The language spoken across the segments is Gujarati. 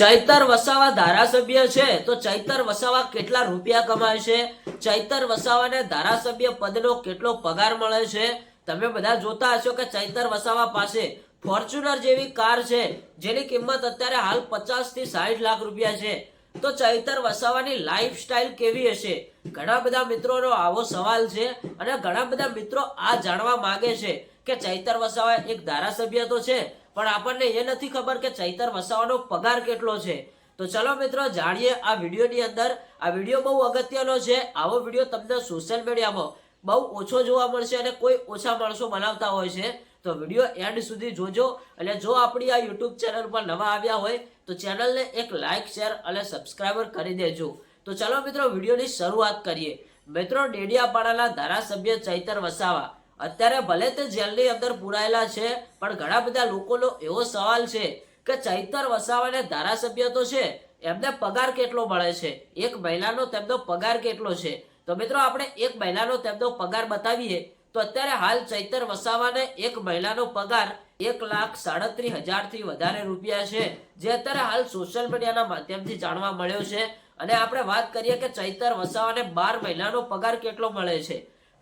ચૈતર વસાવા ધારાસભ્ય છે, તો ચૈતર વસાવા કેટલા રૂપિયા કમાય છે? ચૈતર વસાવાને ધારાસભ્ય પદનો કેટલો પગાર મળે છે? તમે બધા જોતા હશો કે ચૈતર વસાવા પાસે ફોર્ચ્યુનર જેવી કાર છે, જેની કિંમત અત્યારે હાલ પચાસથી સાઠ લાખ રૂપિયા છે. તો ચૈતર વસાવાની લાઈફ સ્ટાઇલ કેવી હશે? ઘણા બધા મિત્રોનો આવો સવાલ છે અને ઘણા બધા મિત્રો આ જાણવા માંગે છે કે ચૈતર વસાવા એક ધારાસભ્ય તો છે પણ આપણને એ નથી ખબર કે ચૈતર વસાવાનો પગાર કેટલો છે. તો ચલો મિત્રો, જાણીએ આ વિડીયોની અંદર. આ વીડિયો બહુ અગત્યનો છે. આવો વીડિયો તમને સોશિયલ મીડિયામાં બહુ ઓછો જોવા મળશે અને કોઈ ઓછા માણસો બનાવતા હોય છે. તો વીડિયો એન્ડ સુધી જોજો. અને જો આપણી આ યુટ્યુબ ચેનલ પર નવા આવ્યા હોય, તો ચેનલને એક લાઇક શેર અને સબસ્ક્રાઈબર કરી દેજો. તો ચલો મિત્રો, વિડીયોની શરૂઆત કરીએ. મિત્રો, ડેડિયાપાડાના ધારાસભ્ય ચૈતર વસાવા. અત્યારે ભલે તે જેલની અંદર પુરાયેલા છે, પણ ઘણા બધા લોકોનો એવો સવાલ છે કે ચૈતર વસાવાને ધારાસભ્ય તો છે, એમને પગાર કેટલો મળે છે? એક મહિલાનો તેમનો પગાર કેટલો છે? તો મિત્રો આપણે એક મહિલાનો તેમનો પગાર બતાવીએ. તો અત્યારે હાલ ચૈતર વસાવાને એક મહિલાનો પગાર એક લાખ સાડત્રીસ હજારથી વધારે રૂપિયા છે, જે અત્યારે હાલ સોશિયલ મીડિયાના માધ્યમથી જાણવા મળ્યો છે. અને આપણે વાત કરીએ કે ચૈતર વસાવાને બાર મહિલાનો પગાર કેટલો મળે છે?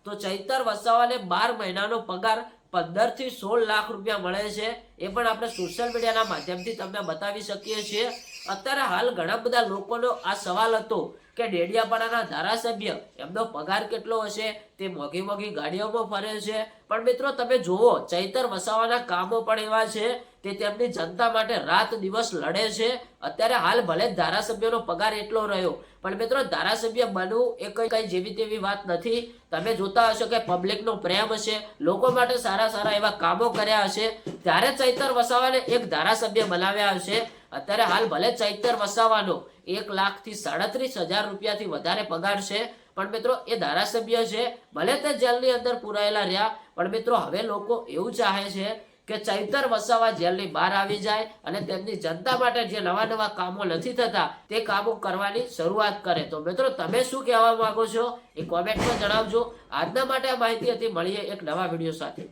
તો ચૈતર વસાવાને બાર મહિનાનો પગાર પંદરથી સોળ લાખ રૂપિયા મળે છે. એ પણ આપણે સોશિયલ મીડિયાના માધ્યમથી તમને બતાવી શકીએ છીએ. અત્યારે હાલ ઘણા બધા લોકોનો આ સવાલ હતો કે ડેડિયાપાડાના ધારાસભ્ય એમનો પગાર કેટલો હશે? તે મોઘી મોઘી ગાડીઓમાં ફરે છે. પણ મિત્રો, તમે જુઓ, ચૈતર વસાવાના કામો પણ એવા છે તે તેમની જનતા માટે રાત દિવસ લડે છે. અત્યારે હાલ ભલે ધારાસભ્યનો પગાર એટલો રહ્યો, પણ મિત્રો ધારાસભ્ય બનવું એ કઈ કઈ જેવી તેવી વાત નથી. તમે જોતા હશો કે પબ્લિકનો પ્રેમ હશે લોકો માટે સારા સારા એવા કામો કર્યા હશે. ત્યારે ચૈતર વસાવાને એક ધારાસભ્ય બનાવ્યા હશે. અત્યારે હાલ ભલે ચૈતર વસાવાનો એક લાખથી સાડત્રીસ હજાર રૂપિયાથી વધારે પગાર છે, પણ મિત્રો એ ધારાસભ્ય છે. ભલે તે જેલની અંદર પુરાયેલા રહ્યા, પણ મિત્રો હવે લોકો એવું ચાહે છે કે ચૈતર વસાવા જેલની બહાર આવી જાય અને તેમની જનતા માટે જે નવા નવા કામો નથી થતા, તે કામો કરવાની શરૂઆત કરે. તો મિત્રો, તમે શું કહેવા માંગો છો? એ કોમેન્ટમાં જણાવજો. આજના માટે આ માહિતી હતી. મળીએ એક નવા વીડિયો સાથે.